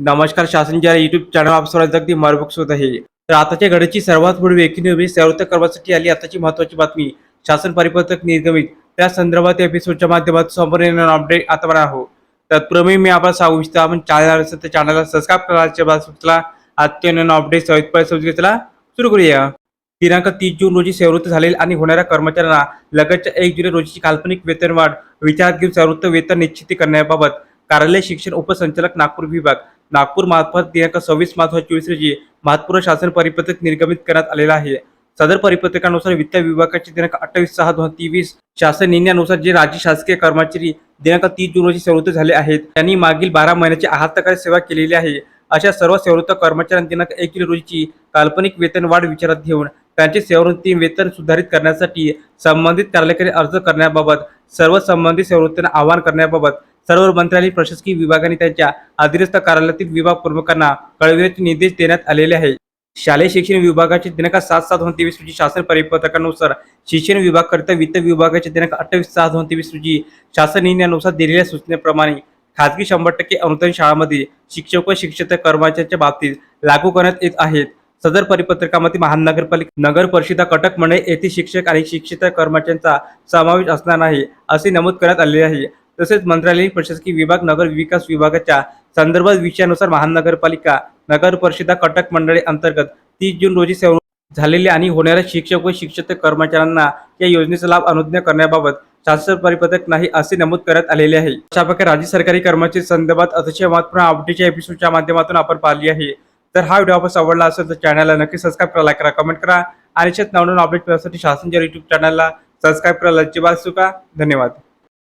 नमस्कार शासनच्या YouTube channel आप सर्वांचं अगदी मार्गदर्शक होत आहे. तर आताच्या घडीची सर्वात पुढे व्यक्ती नवी सेवृत्त करण्यासाठी आली. आताची महत्वाची बातमी शासन परिपत्रक निर्गमित. त्या संदर्भात एपिसोडच्या माध्यमातून संपूर्ण अपडेट आता बघणार आहोत. तत्पूर्वी मी आपण सांगू इच्छितो आपण चॅनल असेल तर चॅनलला सबस्क्राईब करायच्या बाजूला अत्यंत अपडेट सविस्तर समजून सुरू करूया. दिनांक तीस जून रोजी सेवृत्त झालेल्या आणि होणाऱ्या कर्मचाऱ्यांना लगतच्या एक जुलै रोजीची काल्पनिक वेतनवाढ विचारात घेऊन सर्वोत्त वेतन निश्चिती करण्याबाबत कार्यालय शिक्षण उपसंचालक नागपूर विभाग. नागपूर मार्फत दिनांक सव्वीस मार्च चोवीस रोजी महात्पूर शासन परिपत्रक निर्गमित करण्यात आलेला आहे. सदर परिपत्रकानुसार वित्त विभागाचे दिनांक अठ्ठावीस सहा दोन तेवीस शासन निर्णयानुसार जे राज्य शासकीय कर्मचारी दिनांक तीस जून रोजी सेवृत्त झाले आहेत त्यांनी मागील बारा महिन्याची आहारतकारी सेवा केलेली आहे. अशा सर्व सेवृत्त कर्मचाऱ्यांना दिनांक एक किलो रोजीची काल्पनिक वेतन वाढ विचारात घेऊन त्यांचे सेवृत्ती वेतन सुधारित करण्यासाठी संबंधित कार्यालयाकडे अर्ज करण्याबाबत सर्व संबंधित सेवानिवृत्तींना आवाहन करण्याबाबत सर्व मंत्रालय प्रशासकीय विभागाने त्यांच्या अधिरस्थ कार्यालयातील विभाग प्रमुखांना कळविण्याचे निर्देश देण्यात आलेले आहे शालेय शिक्षण विभागाचे दिनांक सात सात दोन तेवीस रोजी शासन परिपत्रकानुसार शिक्षण विभागाकरिता वित्त विभागाचे दिनांक अठ्ठावीस सहा दोन तेवीस रोजी शासन निर्णयानुसार दिलेल्या सूचनेप्रमाणे खाजगी शंभर टक्के अनुदान शाळांमध्ये शिक्षक व शिक्षक कर्मचाऱ्यांच्या बाबतीत लागू करण्यात येत आहेत. सदर परिपत्रकामध्ये महानगरपालिका नगर परिषदा कटक मंडळ येथे शिक्षक आणि शिक्षित कर्मचाऱ्यांचा समावेश असणार नाही असे नमूद करण्यात आले आहे. तसेच मंत्रालयीन प्रशासकीय विभाग नगर विकास विभागाच्या संदर्भात विषयानुसार महानगरपालिका नगर परिषदा कटक मंडळे अंतर्गत तीस जून रोजी सेवा झालेले आणि होणाऱ्या शिक्षक व शिक्षक कर्मचाऱ्यांना या योजनेचा लाभ अनुज्ञा करण्याबाबत शासन परिपत्रक नाही असे नमूद करण्यात आलेले आहे. अशा प्रकारे राज्य सरकारी कर्मचारी संदर्भात अतिशय महत्त्वपूर्ण अपडेटच्या एपिसोडच्या माध्यमातून आपण पाहिली आहे. तर हा व्हिडिओ आपण आवडला असेल तर चॅनलला नक्की सबस्क्राईब करा लाईक करा कमेंट करा आणि शेत नवनवीन अपडेट मिळण्यासाठी शासनच्या युट्यूब चॅनलला सबस्क्राईब करायला अजिबात चुका धन्यवाद.